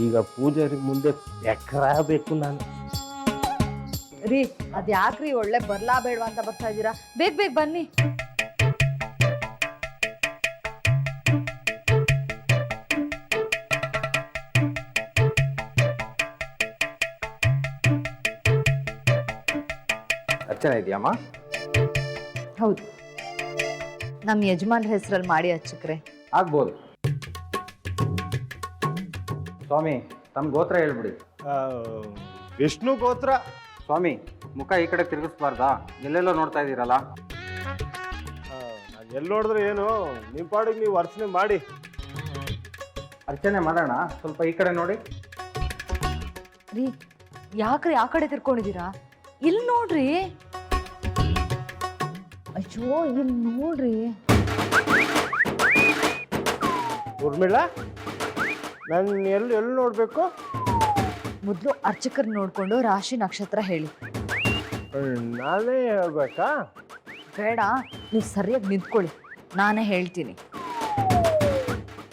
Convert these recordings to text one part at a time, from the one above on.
ಈಗ ಪೂಜಾರಿ ಮುಂದೆ ಬೇಕು ನಾನು. ರೀ ಅದ್ ಯಾಕ್ರಿ ಒಳ್ಳೆ ಬರ್ಲಾ ಬೇಡ ಅಂತ ಬರ್ತಾ ಇದ್ದೀರಾ? ಬೇಗ ಬೇಗ ಬನ್ನಿ. ಅರ್ಚನ ಇದೆಯಮ್ಮ? ಹೌದು. ನಮ್ಮ ಯಜಮಾನ್ರ ಹೆಸರಲ್ಲಿ ಮಾಡಿ ಹಚ್ಚಕ್ರೆ. ಆಗ್ಬೋದು. ಸ್ವಾಮಿ ತಮ್ಮ ಗೋತ್ರ ಹೇಳ್ಬಿಡಿ. ವಿಷ್ಣು ಗೋತ್ರ? ಸ್ವಾಮಿ ಮುಖ ಈ ಕಡೆ ತಿರುಗಿಸ್ಬಾರ್ದಾ? ಎಲ್ಲೆಲ್ಲೋ ನೋಡ್ತಾ ಇದ್ದೀರಲ್ಲ ಎಲ್ಲಿ ನೋಡಿದ್ರೆ ಏನು? ನಿಮ್ಮ ಪಾಡಿಗೆ ನೀವು ಅರ್ಚನೆ ಮಾಡಿ. ಅರ್ಚನೆ ಮಾಡೋಣ? ಸ್ವಲ್ಪ ಈ ಕಡೆ ನೋಡಿ. ರೀ ಯಾಕ್ರಿ ಆ ಕಡೆ ತಿರ್ಕೊಂಡಿದ್ದೀರಾ? ಇಲ್ಲಿ ನೋಡ್ರಿ. ಅಯ್ಯೋ ಇಲ್ಲಿ ನೋಡ್ರಿ. ಊರ್ಮಿಳ? ನಾನು ಎಲ್ಲಿ ಎಲ್ಲಿ ನೋಡಬೇಕು? ಮೊದಲು ಅರ್ಚಕರ್ ನೋಡ್ಕೊಂಡು ರಾಶಿ ನಕ್ಷತ್ರ ಹೇಳಿ. ನಾನೇ ಹೇಳ್ಬೇಕಾ? ಬೇಡ ನೀವು ಸರಿಯಾಗಿ ನಿಂತ್ಕೊಳ್ಳಿ. ನಾನೇ ಹೇಳ್ತೀನಿ.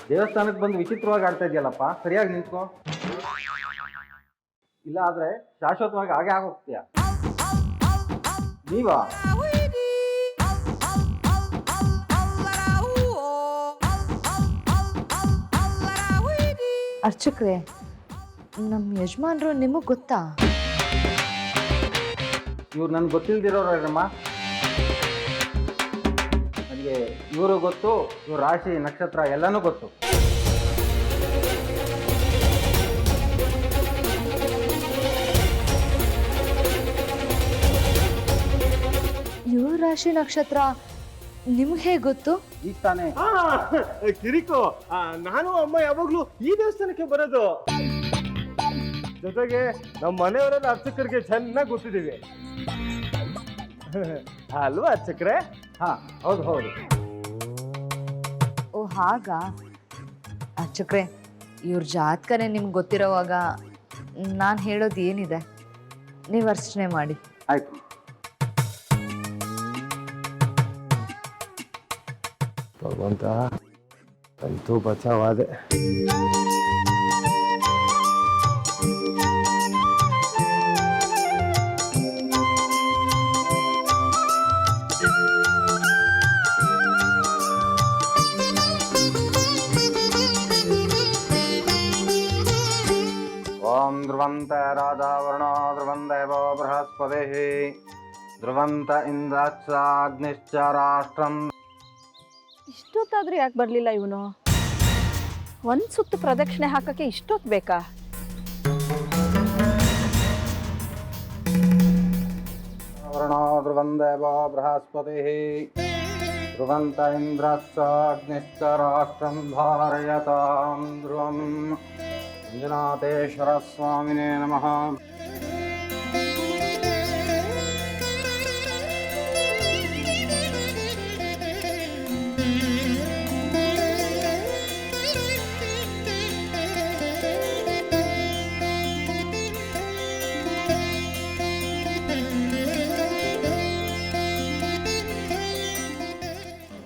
ದೇವಸ್ಥಾನಕ್ಕೆ ಬಂದು ವಿಚಿತ್ರವಾಗಿ ಆಡ್ತಾ ಇದೆಯಲ್ಲಪ್ಪ? ಸರಿಯಾಗಿ ನಿಂತ್ಕೋ. ಇಲ್ಲ ಆದ್ರೆ ಶಾಶ್ವತವಾಗಿ ಹಾಗೆ ಆಗೋಗ್ತೀಯ. ನೀವಾ? ಅರ್ಚಕ್ರೆ ನಮ್ಮ ಯಜಮಾನ್ರು ನಿಮಗೆ ಗೊತ್ತಾ? ಇವ್ರು ನನ್ಗೆ ಗೊತ್ತಿಲ್ದಿರೋರಮ್ಮ ನನಗೆ ಇವರು ಗೊತ್ತು ಇವ್ರ ರಾಶಿ ನಕ್ಷತ್ರ ಎಲ್ಲನೂ ಗೊತ್ತು. ಇವ್ರ ರಾಶಿ ನಕ್ಷತ್ರ ನಿಮ್ಗೆ ಹೇಗೆ ಗೊತ್ತು? ಈಗ ತಾನೇ. ಆ, ಕಿರಿಕು ಆ, ನಾನು ಅಮ್ಮ ಯಾವಾಗ್ಲೂ ಈ ದೇವಸ್ಥಾನಕ್ಕೆ ಬರೋದು. ಜೊತೆಗೆ ನಮ್ಮ ಮನೆಯವರೆಲ್ಲ ಅರ್ಚಕರಿಗೆ ಚೆನ್ನಾಗಿ ಗೊತ್ತಿದ್ದೀವಿ. ಅಲ್ವಾ ಅರ್ಚಕ್ರೆ? ಹಾ ಹೌದು ಹೌದು. ಓ ಹಾಗ? ಅರ್ಚಕ್ರೆ ಇವ್ರ ಜಾತಕನೇ ನಿಮ್ಗೆ ಗೊತ್ತಿರೋವಾಗ ನಾನು ಹೇಳೋದು ಏನಿದೆ? ನೀವು ಅರ್ಚನೆ ಮಾಡಿ. ಆಯ್ತು. ಭಗವಂತ ಅಂತೂ ಬಚಾವಾದೆ ಓಂ ಧ್ರುವಂತ ರಾಜಾವರ್ಣೋ ಧ್ರುವಂದೇವೋ ಬೃಹಸ್ಪತಿ ಧ್ರುವಂತ ಇಂದ್ರಾಗ್ನಿಶ್ಚ ರಾಷ್ಟ್ರಂ ಇಷ್ಟೊತ್ತಾದ್ರೂ ಯಾಕೆ ಬರಲಿಲ್ಲ ಇವನು ಒಂದು ಸುತ್ತು ಪ್ರದಕ್ಷಿಣೆ ಹಾಕಕ್ಕೆ ಇಷ್ಟೊತ್ತು ಬೇಕಾ ವರ್ಣೋ ಧ್ರುವಂದೇವೋ ಬೃಹಸ್ಪತಿ ಧ್ರುವಂತ ಇಂದ್ರಶ್ಚ ಅಗ್ನಿಶ್ಚ ರಾಷ್ಟ್ರಂ ಧಾರಯತಾಂ ಧ್ರುವಂ ಮಂಜುನಾಥೇಶ್ವರ ಸ್ವಾಮಿನೇ ನಮಃ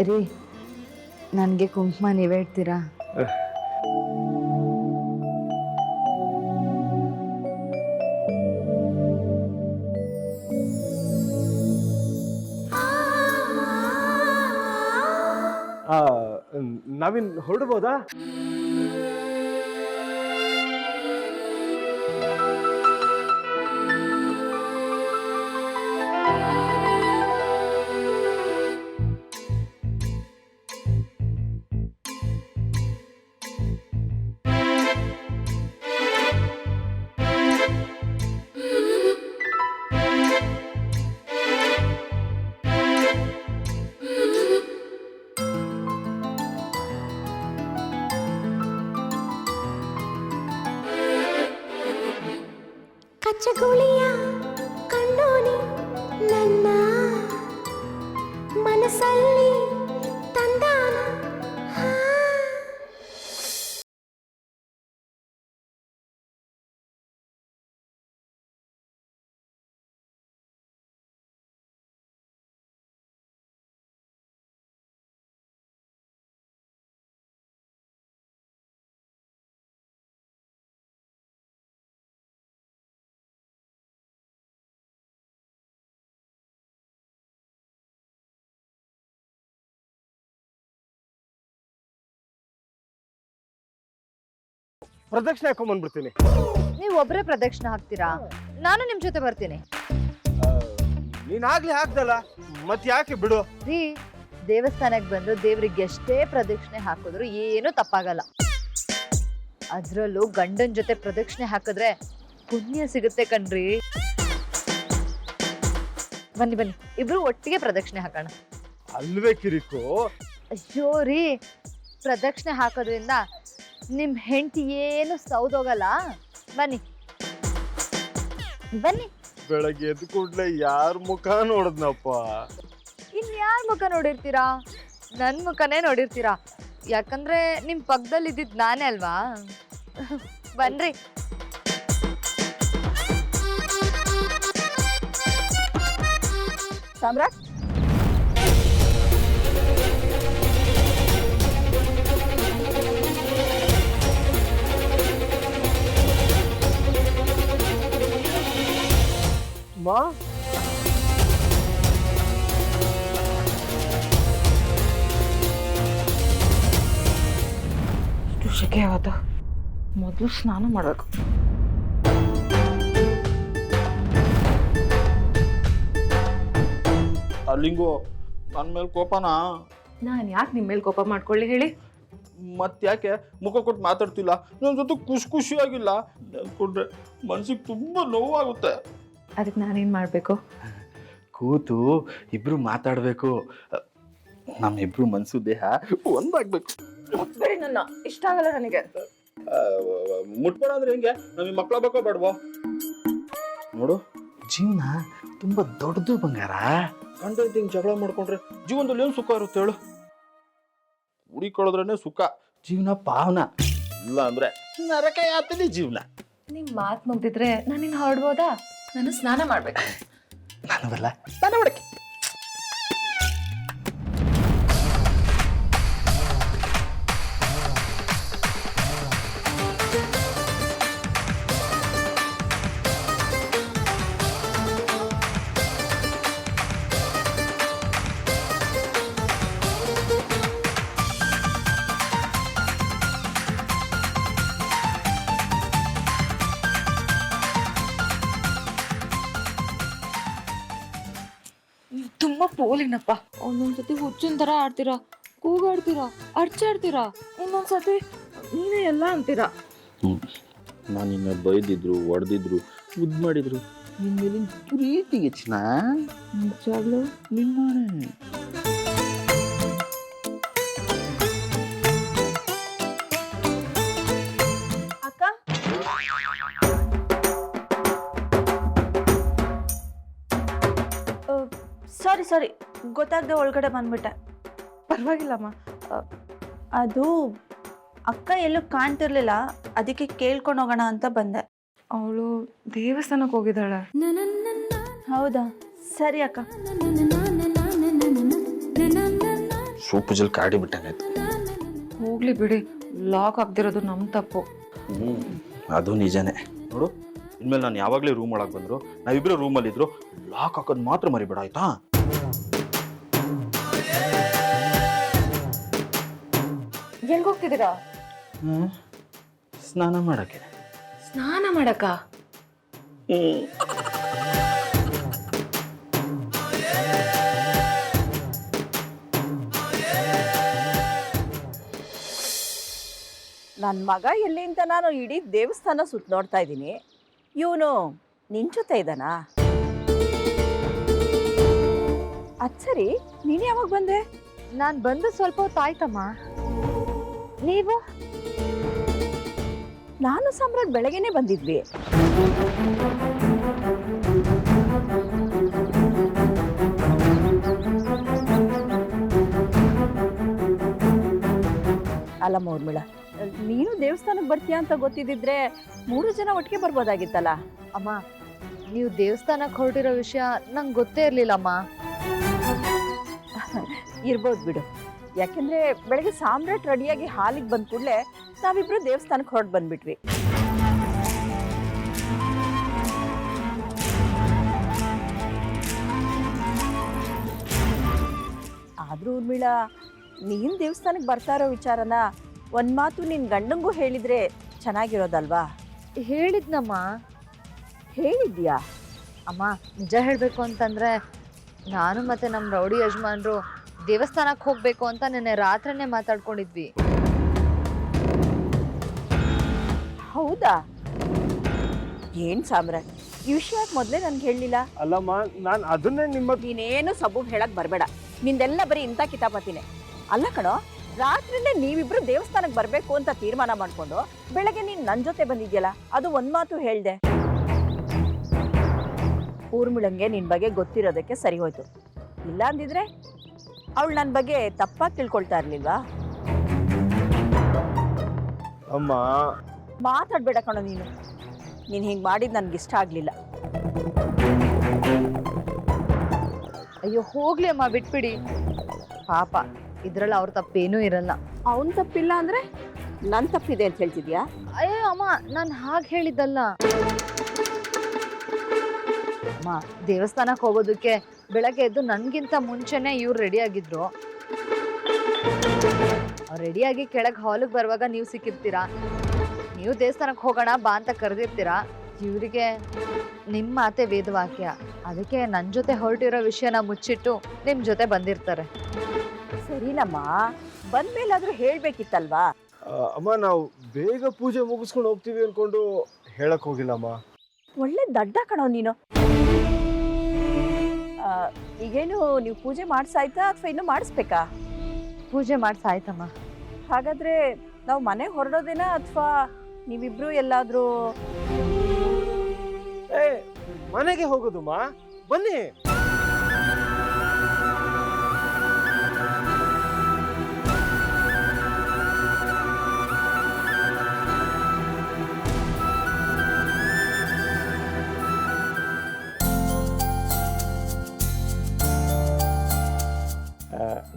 ರೀ ನನಗೆ ಕುಂಕುಮ ನೀವೇ ಇಡ್ತೀರಾ? ನಾವಿನ್ ಹೊರಡ್ಬೋದಾ? ಕಚ್ಚಗುಳಿಯ ಕಂಡೋನಿ ನನ್ನ ಮನಸ್ಸಲ್ಲಿ ಪ್ರದಕ್ಷಿಣೆ ಹಾಕೊಂಡ್ಬಂದ್ಬಿಡ್ತೀನಿ ನೀವ್ ಒಬ್ಬರೇ ಪ್ರದಕ್ಷಿಣೆ ಹಾಕ್ತೀರಾ? ನಾನು ನಿಮ್ ಜೊತೆ ಬರ್ತೀನಿ. ನೀನಾಗ್ಲಿ ಹಾಕ್ದಲ್ಲ? ಮತ್ ಯಾಕೆ ಬಿಡು? ರೀ ದೇವಸ್ಥಾನಕ್ಕೆ ಬಂದು ದೇವ್ರಿಗೆ ಎಷ್ಟೇ ಪ್ರದಕ್ಷಿಣೆ ಹಾಕಿದ್ರು ಏನು ತಪ್ಪಾಗಲ್ಲ. ಅದ್ರಲ್ಲೂ ಗಂಡನ್ ಜೊತೆ ಪ್ರದಕ್ಷಿಣೆ ಹಾಕಿದ್ರೆ ಪುಣ್ಯ ಸಿಗುತ್ತೆ ಕಣ್ರಿ. ಬನ್ನಿ ಬನ್ನಿ. ಇಬ್ರು ಒಟ್ಟಿಗೆ ಪ್ರದಕ್ಷಿಣೆ ಹಾಕೋಣ. ಅಲ್ವೇ ಕಿರಿಕೋ? ಅಯ್ಯೋ ರೀ ಪ್ರದಕ್ಷಿಣೆ ಹಾಕೋದ್ರಿಂದ ನಿಮ್ ಹೆಂಡತಿ ಏನು ಸೌದೋಗಲ್ಲ ಬನ್ನಿ. ಬನ್ನಿ. ಬೆಳಗ್ಗೆ ಎದ್ದು ಕೂಡ್ಲೆ ಯಾರ ಮುಖ ನೋಡಿದ್ನಪ್ಪ? ಇನ್ ಯಾರ ಮುಖ ನೋಡಿರ್ತೀರಾ? ನನ್ನ ಮುಖನೇ ನೋಡಿರ್ತೀರಾ? ಯಾಕಂದ್ರೆ ನಿಮ್ಮ ಪಕ್ಕದಲ್ಲಿ ಇದ್ದಿದ್ ನಾನೇ ಅಲ್ವಾ? ಬನ್ರಿ. ಸಾಮ್ರಾಟ್? ಮಾ ಇಷ್ಟು ಶೆಕೆ ಆವತ್ತು ಮೊದಲು ಸ್ನಾನ ಮಾಡಬೇಕು. ಅಲ್ಲಿಂಗು ನನ್ನ ಮೇಲೆ ಕೋಪನಾ? ನಾನು ಯಾಕೆ ನಿಮ್ಮ ಮೇಲೆ ಕೋಪ ಮಾಡ್ಕೊಳ್ಳಿ ಹೇಳಿ. ಮತ್ತೆ ಯಾಕೆ ಮುಖ ಕೊಟ್ಟು ಮಾತಾಡ್ತಿಲ್ಲ? ನನ್ನ ಜೊತೆ ಖುಷಿ ಖುಷಿಯಾಗಿಲ್ಲ. ನೆನ್ಕೊಂಡ್ರೆ ಮನ್ಸಿಗೆ ತುಂಬ ನೋವಾಗುತ್ತೆ. ಅದಕ್ಕೆ ನಾನೇನು ಮಾಡಬೇಕು? ಕೂತು ಇಬ್ರು ಮಾತಾಡಬೇಕು. ನಮ್ಮಿಬ್ರು ಮನಸ್ಸು ದೇಹ ಒಂದಾಗ್ಬೇಕು. ಮುಟ್ಬೇಡಿ ನನ್ನ ಇಷ್ಟ ಆಗಲ್ಲ ನನಗೆ. ಮುಟ್ಬೇಡ ಅಂದ್ರೆ ಹೆಂಗೆ? ನಮಗೆ ಮಕ್ಕಳ ಬೇಕೋ ಬೇಡವೋ? ನೋಡು ಜೀವನ ತುಂಬಾ ದೊಡ್ಡದು ಬಂಗಾರ. ಗಂಡ ಹಿಂಗೆ ಜಗಳ ಮಾಡ್ಕೊಂಡ್ರೆ ಜೀವನದಲ್ಲಿ ಏನು ಸುಖ ಇರುತ್ತೆ ಹೇಳು? ಹುಡಿಕೊಳ್ಳೋದ್ರೇ ಸುಖ ಜೀವನ ಪಾವನ. ಇಲ್ಲ ಅಂದ್ರೆ ನರಕ ಯಾತನೆ ಜೀವನ. ನಿಮ್ಮ ಮಾತು ಮುಗ್ದಿದ್ರೆ ನಾನು ಹಾಡ್ಬೋದಾ? ಹೊರಡ್ಬೋದಾ ನಾನು ಸ್ನಾನ ಮಾಡಬೇಕು. ನಾನು ಬರಲ್ಲ ಸ್ನಾನ ಮಾಡಕ್ಕೆ ಪೋಲಿನಪ್ಪ ಒಂದೊಂದ್ಸತಿ ಹುಚ್ಚಿನ ಥರ ಆಡ್ತೀರಾ? ಕೂಗಾಡ್ತೀರಾ? ಅರ್ಚಾಡ್ತೀರಾ? ಇನ್ನೊಂದ್ಸತಿ ನೀನೇ ಎಲ್ಲ ಅಂತೀರಾ? ನಾನು ನಿನ್ನ ಬೈದಿದ್ರು ಹೊಡೆದಿದ್ರು ಮುದ್ದು ಮಾಡಿದ್ರು. ನಿನ್ನ ಮೇಲಿನ ಪ್ರೀತಿ ಹೆಚ್ಚಿನ? ನಿಜವಾಗ್ಲೂ ನಿಮ್ಮನೆ ಸಾರಿ ಗೊತ್ತಾಗದೆ ಒಳಗಡೆ ಬಂದ್ಬಿಟ್ಟೆ. ಪರವಾಗಿಲ್ಲಮ್ಮ. ಅದು ಅಕ್ಕ ಎಲ್ಲೂ ಕಾಣ್ತಿರ್ಲಿಲ್ಲ ಅದಕ್ಕೆ ಕೇಳ್ಕೊಂಡು ಹೋಗೋಣ ಅಂತ ಬಂದೆ. ಅವಳು ದೇವಸ್ಥಾನಕ್ಕೆ ಹೋಗಿದ್ದಾಳೆ. ಹೌದಾ? ಸರಿ ಅಕ್ಕ. ಸೂಪು ಜಲ್ ಕಾಡಿ ಬಿಟ್ಟಂಗಾಯ್ತು ಹೋಗ್ಲಿ ಬಿಡಿ ಲಾಕ್ ಆಗ್ದಿರೋದು ನಮ್ಮ ತಪ್ಪು. ಹ್ಞೂ ಅದು ನಿಜನೇ. ನೋಡು ಇನ್ಮೇಲೆ ನಾನು ಯಾವಾಗಲೇ ರೂಮ್ ಒಳಗೆ ಬಂದರು ನಾವಿಬ್ಬರು ರೂಮಲ್ಲಿದ್ದರು ಲಾಕ್ ಹಾಕೋದು ಮಾತ್ರ ಮರಿಬೇಡ ಆಯ್ತಾ? ಎಲ್ಲಿ ಹೋಗ್ತಿದ್ದೀರಾ ಹ್ಞೂ ಸ್ನಾನ ಮಾಡಕ್ಕೆ. ಸ್ನಾನ ಮಾಡಕ್ಕ? ನನ್ನ ಮಗ ಎಲ್ಲಿಂದ ಅಂತ ನಾನು ಇಡೀ ದೇವಸ್ಥಾನ ಸುತ್ತ ನೋಡ್ತಾ ಇದ್ದೀನಿ. ಇವನು ನಿನ್ ಜೊತೆ ಇದ್ದಾನಾ ಅದ್ ಸರಿ ನೀನು ಯಾವಾಗ ಬಂದೆ? ನಾನು ಬಂದು ಸ್ವಲ್ಪ ಹೊತ್ತು ಆಯ್ತಮ್ಮ. ನೀವು? ನಾನು ಸಾಮ್ರಾಟ್ ಬೆಳಗ್ಗೆನೆ ಬಂದಿದ್ವಿ. ಅಲ್ಲ ಮೌರ್ಮಿಳ ನೀನು ದೇವಸ್ಥಾನಕ್ಕೆ ಬರ್ತೀಯ ಅಂತ ಗೊತ್ತಿದ್ದಿದ್ರೆ ಮೂರು ಜನ ಒಟ್ಟಿಗೆ ಬರ್ಬೋದಾಗಿತ್ತಲ್ಲ? ಅಮ್ಮ ನೀವು ದೇವಸ್ಥಾನಕ್ಕೆ ಹೊರಟಿರೋ ವಿಷಯ ನಂಗೆ ಗೊತ್ತೇ ಇರಲಿಲ್ಲಮ್ಮ ಇರ್ಬೋದು ಬಿಡು. ಯಾಕೆಂದ್ರೆ ಬೆಳಗ್ಗೆ ಸಾಮ್ರಾಟ್ ರೆಡಿಯಾಗಿ ಹಾಲಿಗೆ ಬಂದ ಕೂಡಲೇ ನಾವಿಬ್ರು ದೇವಸ್ಥಾನಕ್ಕೆ ಹೊರಟು ಬಂದ್ಬಿಟ್ವಿ. ಆದ್ರೂ ಉರ್ಮಿಳ, ನೀನ್ ದೇವಸ್ಥಾನಕ್ಕೆ ಬರ್ತಾ ಇರೋ ವಿಚಾರನ ಒಂದ್ ಮಾತು ನಿನ್ ಗಂಡಂಗೂ ಹೇಳಿದ್ರೆ ಚೆನ್ನಾಗಿರೋದಲ್ವಾ? ಹೇಳಿದ್ನಮ್ಮ. ಹೇಳಿದ್ಯಾ? ಅಮ್ಮ, ನಿಜ ಹೇಳಬೇಕು ಅಂತಂದ್ರೆ ನಾನು ಮತ್ತೆ ನಮ್ಮ ರೌಡಿ ಯಜಮಾನ್ರು ದೇವಸ್ಥಾನಕ್ಕೆ ಹೋಗ್ಬೇಕು ಅಂತ ನಿನ್ನೆ ರಾತ್ರಿನೇ ಮಾತಾಡ್ಕೊಂಡಿದ್ವಿ. ಹೌದಾ? ಏನ್ ಸಾಮ್ರಾಜ್ ಈ ವಿಷಯ ಮೊದಲೇ ನನ್ಗೆ ಹೇಳಲಿಲ್ಲ? ಅಲ್ಲಮ್ಮ ನಾನು ಅದನ್ನೇ ನಿಮ್ಮ ನೀನೇನು ಸಬು ಹೇಳಕ್ ಬರಬೇಡ. ನಿಂದೆಲ್ಲ ಬರೀ ಇಂಥ ಕಿತಾಪತಿನೇ. ಅಲ್ಲ ಕಣೋ ರಾತ್ರಿನೇ ನೀವಿಬ್ರು ದೇವಸ್ಥಾನಕ್ಕೆ ಬರಬೇಕು ಅಂತ ತೀರ್ಮಾನ ಮಾಡ್ಕೊಂಡು ಬೆಳಗ್ಗೆ ನೀನು ನನ್ನ ಜೊತೆ ಬಂದಿದ್ಯಲ್ಲ ಅದು ಒಂದು ಮಾತು ಹೇಳ್ದೆ. ಊರ್ಮಿಳಂಗೆ ನಿನ್ನ ಬಗ್ಗೆ ಗೊತ್ತಿರೋದಕ್ಕೆ ಸರಿ ಹೋಯ್ತು. ಇಲ್ಲ ಅಂದಿದ್ರೆ ಅವಳು ನನ್ನ ಬಗ್ಗೆ ತಪ್ಪಾಗಿ ತಿಳ್ಕೊಳ್ತಾ ಇರ್ಲಿಲ್ವಾ? ಅಮ್ಮ. ಮಾತಾಡ್ಬೇಡ ಕಣೋ ನೀನು. ನೀನು ಹಿಂಗೆ ಮಾಡಿದ್ ನನಗೆ ಇಷ್ಟ ಆಗಲಿಲ್ಲ. ಅಯ್ಯೋ ಹೋಗ್ಲಿ ಅಮ್ಮ ಬಿಟ್ಬಿಡಿ. ಪಾಪ ಇದ್ರಲ್ಲಿ ಅವ್ರ ತಪ್ಪೇನೂ ಇರಲ್ಲ. ಅವನ್ ತಪ್ಪಿಲ್ಲ ಅಂದ್ರೆ ನನ್ ತಪ್ಪಿದೆ ಅಂತ ಹೇಳ್ತಿದ್ಯಾ? ಅಯ್ಯೋ ಅಮ್ಮ ನಾನು ಹಾಗೆ ಹೇಳಿದ್ದಲ್ಲ. ಅಮ್ಮ ದೇವಸ್ಥಾನಕ್ಕೆ ಹೋಗೋದಕ್ಕೆ ಬೆಳಗ್ಗೆ ಎದ್ದು ನನಗಿಂತ ಮುಂಚೆನೆ ಇವ್ರು ರೆಡಿ ಆಗಿದ್ರು. ರೆಡಿಯಾಗಿ ಕೆಳಗೆ ಹಾಲಿಗೆ ಬರುವಾಗ ನೀವು ಸಿಕ್ಕಿರ್ತೀರಾ? ನೀವು ದೇವಸ್ಥಾನಕ್ಕೆ ಹೋಗೋಣ ಬಾ ಅಂತ ಕರೆದಿರ್ತೀರಾ? ಇವರಿಗೆ ನಿಮ್ಮ ಮಾತೆ ವೇದವಾಕ್ಯ. ಅದಕ್ಕೆ ನನ್ನ ಜೊತೆ ಹೊರಟಿರೋ ವಿಷಯನ ಮುಚ್ಚಿಟ್ಟು ನಿಮ್ಮ ಜೊತೆ ಬಂದಿರ್ತಾರೆ. ಸರಿನಮ್ಮ ಬಂದ್ಮೇಲಾದ್ರೂ ಹೇಳ್ಬೇಕಿತ್ತಲ್ವಾ? ಅಮ್ಮ ನಾವು ಬೇಗ ಪೂಜೆ ಮುಗಿಸ್ಕೊಂಡು ಹೋಗ್ತೀವಿ ಅನ್ಕೊಂಡು ಹೇಳಕ್ ಹೋಗಿಲ್ಲಮ್ಮ. ಒಳ್ಳೆ ದಡ್ಡ ಕಣೋ ನೀನು. ಈಗೇನು ನೀವು ಪೂಜೆ ಮಾಡಿಸಾಯ್ತಾ ಅಥವಾ ಇನ್ನೂ ಮಾಡಿಸ್ಬೇಕಾ? ಪೂಜೆ ಮಾಡಿಸಾಯ್ತಮ್ಮ. ಹಾಗಾದರೆ ಹಾಗಾದ್ರೆ ನಾವು ಮನೆ ಹೊರಡೋದೇನಾ ಅಥವಾ ನೀವಿಬ್ರು ಎಲ್ಲಾದರೂ? ಏ ಮನೆಗೆ ಹೋಗೋದುಮ್ಮ ಬನ್ನಿ.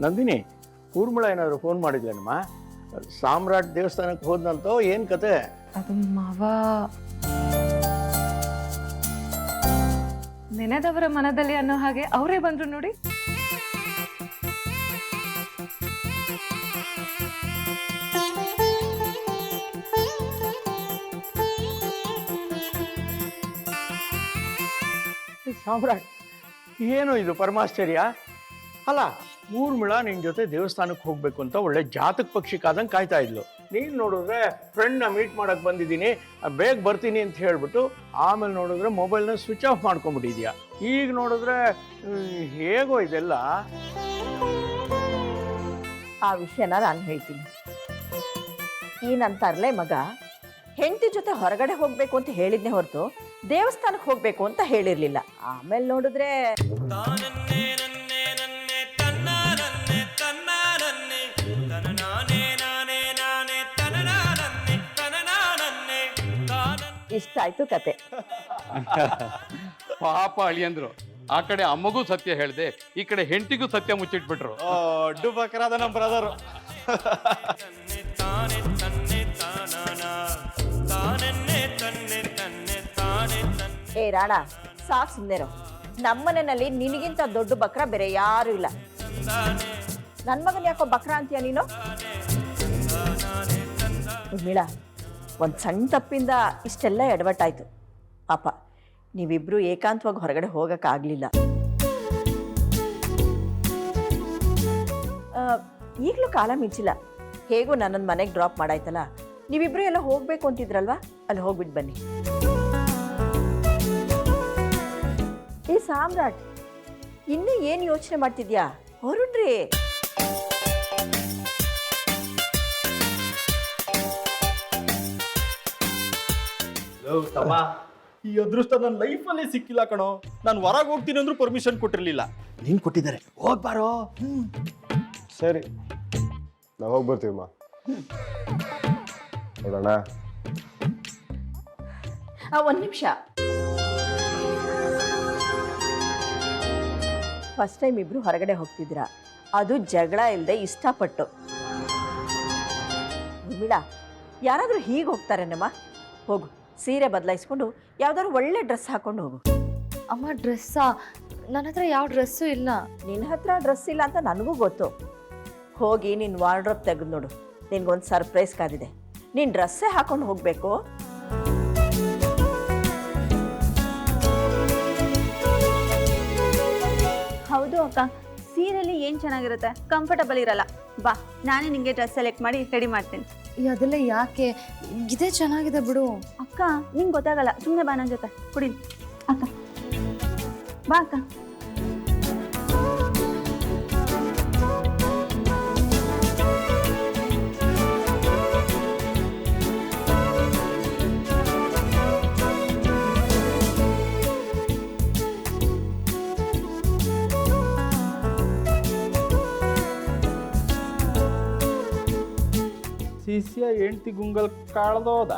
ನಂದಿನಿ ಕೂರ್ಮಳ ಏನಾದ್ರು ಫೋನ್ ಮಾಡಿದ್ಲೇನಮ್ಮ? ಸಾಮ್ರಾಟ್ ದೇವಸ್ಥಾನಕ್ಕೆ ಹೋದ್ನಂತೋ ಏನು ಕತೆ? ಅದು ಮಾವ. ನೆನೆದವರ ಮನದಲ್ಲಿ ಅನ್ನೋ ಹಾಗೆ ಅವರೇ ಬಂದ್ರು ನೋಡಿ. ಸಾಮ್ರಾಟ್ ಏನು ಇದು ಪರಮಾಶ್ಚರ್ಯ? ಅಲ್ಲ ಊರ್ಮಿಳ ನಿನ್ ಜೊತೆ ದೇವಸ್ಥಾನಕ್ಕೆ ಹೋಗ್ಬೇಕು ಅಂತ ಒಳ್ಳೆ ಜಾತಕ ಪಕ್ಷಿ ಕಾದಂಗೆ ಕಾಯ್ತಾ ಇದ್ಲು. ನೀನು ನೋಡಿದ್ರೆ ಫ್ರೆಂಡ್ನ ಮೀಟ್ ಮಾಡಕ್ ಬಂದಿದ್ದೀನಿ ಬೇಗ ಬರ್ತೀನಿ ಅಂತ ಹೇಳ್ಬಿಟ್ಟು ಆಮೇಲೆ ನೋಡಿದ್ರೆ ಮೊಬೈಲ್ನ ಸ್ವಿಚ್ ಆಫ್ ಮಾಡ್ಕೊಂಡ್ಬಿಟ್ಟಿದ್ಯಾ. ಈಗ ನೋಡಿದ್ರೆ ಹೇಗೋ ಇದೆಲ್ಲ. ಆ ವಿಷಯನ ನಾನು ಹೇಳ್ತೀನಿ. ಈ ನನ್ನ ತರ್ಲೆ ಮಗ ಹೆಂಡತಿ ಜೊತೆ ಹೊರಗಡೆ ಹೋಗ್ಬೇಕು ಅಂತ ಹೇಳಿದ್ನೆ ಹೊರತು ದೇವಸ್ಥಾನಕ್ಕೆ ಹೋಗ್ಬೇಕು ಅಂತ ಹೇಳಿರ್ಲಿಲ್ಲ. ಆಮೇಲೆ ನೋಡಿದ್ರೆ ಇಷ್ಟ ಆಯ್ತು ಕತೆ. ಪಾಪ ಅಳಿಯಂದ್ರು. ಆ ಕಡೆ ಅಮ್ಮಗೂ ಸತ್ಯ ಹೇಳಿದೆ ಈ ಕಡೆ ಹೆಂಡತಿಗೂ ಸತ್ಯ ಮುಚ್ಚಿಟ್ಬಿಟ್ರು. ದೊಡ್ಡ ಬಕರಾದ ನಮ್ಮ ಬ್ರದರು ಏ ರಾಣ ಸಾಕ್ ಸುಮ್ಮನೆರು ನಮ್ಮನೆಯಲ್ಲಿ ನಿನಗಿಂತ ದೊಡ್ಡ ಬಕ್ರ ಬೇರೆ ಯಾರು ಇಲ್ಲ. ನನ್ನ ಮಗನ ಯಾಕೋ ಬಕ್ರ ಅಂತೀಯ ನೀನು? ಉರ್ಮಿಳ ಒಂದು ಸಣ್ಣ ತಪ್ಪಿಂದ ಇಷ್ಟೆಲ್ಲ ಎಡವಟ್ಟಾಯ್ತು. ಪಾಪ, ನೀವಿಬ್ರು ಏಕಾಂತವಾಗಿ ಹೊರಗಡೆ ಹೋಗೋಕ್ಕಾಗಲಿಲ್ಲ. ಈಗಲೂ ಕಾಲ ಮಿಂಚಿಲ್ಲ. ಹೇಗೂ ನನ್ನನ್ನು ಮನೆಗೆ ಡ್ರಾಪ್ ಮಾಡಾಯ್ತಲ್ಲ? ನೀವಿಬ್ರು ಎಲ್ಲ ಹೋಗಬೇಕು ಅಂತಿದ್ರಲ್ವಾ? ಅಲ್ಲಿ ಹೋಗ್ಬಿಟ್ಟು ಬನ್ನಿ. ಈ ಸಾಮ್ರಾಟ್, ಇನ್ನೂ ಏನು ಯೋಚನೆ ಮಾಡ್ತಿದ್ಯಾ? ಹೊರಡ್ರಿ. ತಮ್ಮ. ಈ ಅದೃಷ್ಟ ನನ್ನ ಲೈಫಲ್ಲೇ ಸಿಕ್ಕಿಲ್ಲ ಕಣೋ. ನಾನು ಹೊರಗೆ ಹೋಗ್ತೀನಿ ಅಂದ್ರೂ ಪರ್ಮಿಷನ್ ಕೊಟ್ಟಿರಲಿಲ್ಲ. ನೀನ್ ಕೊಟ್ಟಿದ್ದಾರೆ. ಹೋಗ್ಬಾರೋ ಸರಿ. ನಾವು ಹೋಗಿ ಬರ್ತೀವಮ್ಮ. ನೋಡೋಣ ಒಂದು ನಿಮಿಷ. ಫಸ್ಟ್ ಟೈಮ್ ಇಬ್ರು ಹೊರಗಡೆ ಹೋಗ್ತಿದ್ರ ಅದು ಜಗಳ ಇಲ್ಲದೆ ಇಷ್ಟಪಟ್ಟು. ಉರ್ಮಿಳಾ ಯಾರಾದರೂ ಹೀಗೆ ಹೋಗ್ತಾರೇನಮ್ಮ? ಹೋಗು. ಸೀರೆ ಬದಲಾಯಿಸ್ಕೊಂಡು ಯಾವ್ದಾದ್ರು ಒಳ್ಳೆ ಡ್ರೆಸ್ ಹಾಕೊಂಡು ಹೋಗು. ಅಮ್ಮ ಡ್ರೆಸ್ಸಾ? ನನ್ನ ಹತ್ರ ಯಾವ ಡ್ರೆಸ್ಸು ಇಲ್ಲ. ನಿನ್ನ ಹತ್ರ ಡ್ರೆಸ್ ಇಲ್ಲ ಅಂತ ನನಗೂ ಗೊತ್ತು. ಹೋಗಿ ನಿನ್ನ ವಾರ್ಡ್ರೋಬ್ ತೆಗೆದು ನೋಡು. ನಿನ್ಗೊಂದು ಸರ್ಪ್ರೈಸ್ ಕಾದಿದೆ. ನೀನು ಡ್ರೆಸ್ಸೇ ಹಾಕೊಂಡು ಹೋಗಬೇಕು. ಹೌದು ಅಕ್ಕ. ಸೀರೆಲಿ ಏನು ಚೆನ್ನಾಗಿರುತ್ತೆ? ಕಂಫರ್ಟಬಲ್ ಇರಲ್ಲ. ಬಾ ನಾನೇ ನಿಮಗೆ ಡ್ರೆಸ್ ಸೆಲೆಕ್ಟ್ ಮಾಡಿ ರೆಡಿ ಮಾಡ್ತೀನಿ. ಅದೆಲ್ಲ ಯಾಕೆ? ಇದೇ ಚೆನ್ನಾಗಿದೆ ಬಿಡು. ಅಕ್ಕ, ನಿಂಗೆ ಗೊತ್ತಾಗಲ್ಲ ಸುಮ್ಮನೆ ಬಾ ನನ್ನ ಜೊತೆ. ಕುಡಿ ಅಕ್ಕ. ಬಾ ಅಕ್ಕ. ಶಿಷ್ಯ ಹೆಂಡ್ತಿ ಗುಂಗಲ್ ಕಾಳ್ದೋದ?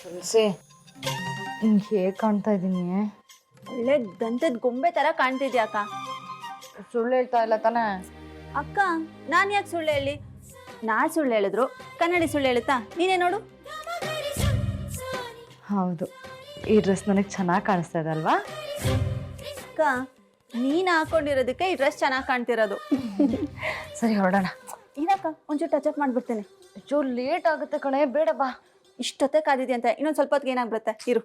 ತುಳಸಿ ಹಿಂಗೆ ಹೇಗೆ ಕಾಣ್ತಾ ಇದ್ದೀನಿ ಒಳ್ಳೆ ದಂತದ ಗೊಂಬೆ ತರ ಕಾಣ್ತಿದ್ಯಾ ಅಕ್ಕ? ಸುಳ್ಳು ಹೇಳ್ತಾ ಇಲ್ಲ ತಾನ? ಅಕ್ಕ ನಾನು ಯಾಕೆ ಸುಳ್ಳು ಹೇಳಿ? ನಾ ಸುಳ್ಳು ಹೇಳಿದ್ರು ಕನ್ನಡಿ ಸುಳ್ಳು ಹೇಳುತ್ತಾ? ನೀನೇ ನೋಡು. ಹೌದು. ಈ ಡ್ರೆಸ್ ನನಗೆ ಚೆನ್ನಾಗಿ ಕಾಣಿಸ್ತಾ ಇದೆ ಅಲ್ವಾ? ಅಕ್ಕ ನೀನು ಹಾಕೊಂಡಿರೋದಕ್ಕೆ ಈ ಡ್ರೆಸ್ ಚೆನ್ನಾಗಿ ಕಾಣ್ತಿರೋದು. ಸರಿ ಹೊರಡೋಣ. ಏನಕ್ಕ ಒಂಚೂರು ಟಚ್ ಅಪ್ ಮಾಡ್ಬಿಡ್ತೇನೆ. ಜೋ ಲೇಟ್ ಆಗುತ್ತೆ ಕಣೆ ಬೇಡ ಬಾ. ಇಷ್ಟೊತ್ತೆ ಕಾದಿದ್ಯಂತೆ ಇನ್ನೊಂದು ಸ್ವಲ್ಪ ಹೊತ್ತಿಗೆ ಏನಾಗ್ಬಿಡುತ್ತೆ? ಇರು.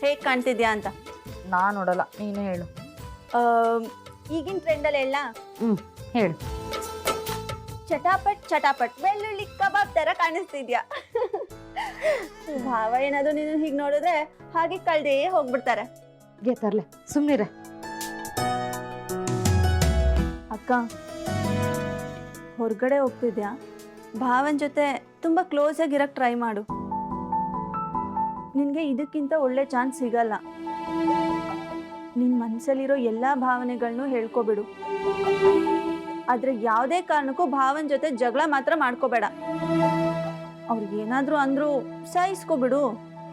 ಹೀಗೆ ಕಾಣ್ತಿದ್ಯಾ ಅಂತ? ನಾನು ನೋಡಲ್ಲ ನೀನೇ ಹೇಳು. ಈಗಿನ ಟ್ರೆಂಡಲ್ಲಿ ಎಲ್ಲ ಹೇಳು? ಚಟಾಪಟ್ ಚಟಾಪಟ್ ಬೆಳ್ಳುಳ್ಳಿ ಕಬಾಬ್ ತರ ಕಾಣಿಸ್ತಿದ್ಯಾ? ಭಾವ ಏನಾದ್ರು ನೀನು ಹೀಗೆ ನೋಡಿದ್ರೆ ಹಾಗೆ ಕಳ್ದೇ ಹೋಗ್ಬಿಡ್ತಾರೆ. ಗೆತ್ತರ್ಲೆ ತರ್ಲೆ ಸುಮ್ಮನಿರೆ ಅಕ್ಕ ಹೊರಗಡೆ ಹೋಗ್ತಿದ್ಯಾ? ಭಾವನ್ ಜೊತೆ ತುಂಬಾ ಕ್ಲೋಸ್ ಆಗಿರಕ್ ಟ್ರೈ ಮಾಡು. ನಿನಗೆ ಇದಕ್ಕಿಂತ ಒಳ್ಳೆ ಚಾನ್ಸ್ ಸಿಗಲ್ಲ. ನಿನ್ನ ಮನಸ್ಸಲ್ಲಿರೋ ಎಲ್ಲ ಭಾವನೆಗಳನ್ನು ಹೇಳ್ಕೊಬಿಡು. ಆದರೆ ಯಾವುದೇ ಕಾರಣಕ್ಕೂ ಭಾವನ ಜೊತೆ ಜಗಳ ಮಾತ್ರ ಮಾಡ್ಕೋಬೇಡ. ಅವ್ರು ಏನಾದರೂ ಅಂದರೂ ಸಾಯಿಸ್ಕೊಬಿಡು.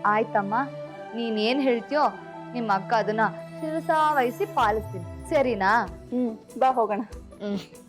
ಆಯ್ತಮ್ಮ ನೀನೇನು ಹೇಳ್ತೀಯೋ ನಿಮ್ಮ ಅಕ್ಕ ಅದನ್ನ ಶಿರಸಾ ವಹಿಸಿ ಪಾಲಿಸ್ತೀನಿ. ಸರಿನಾ? ಹ್ಞೂ ಬಾ ಹೋಗೋಣ. ಹ್ಞೂ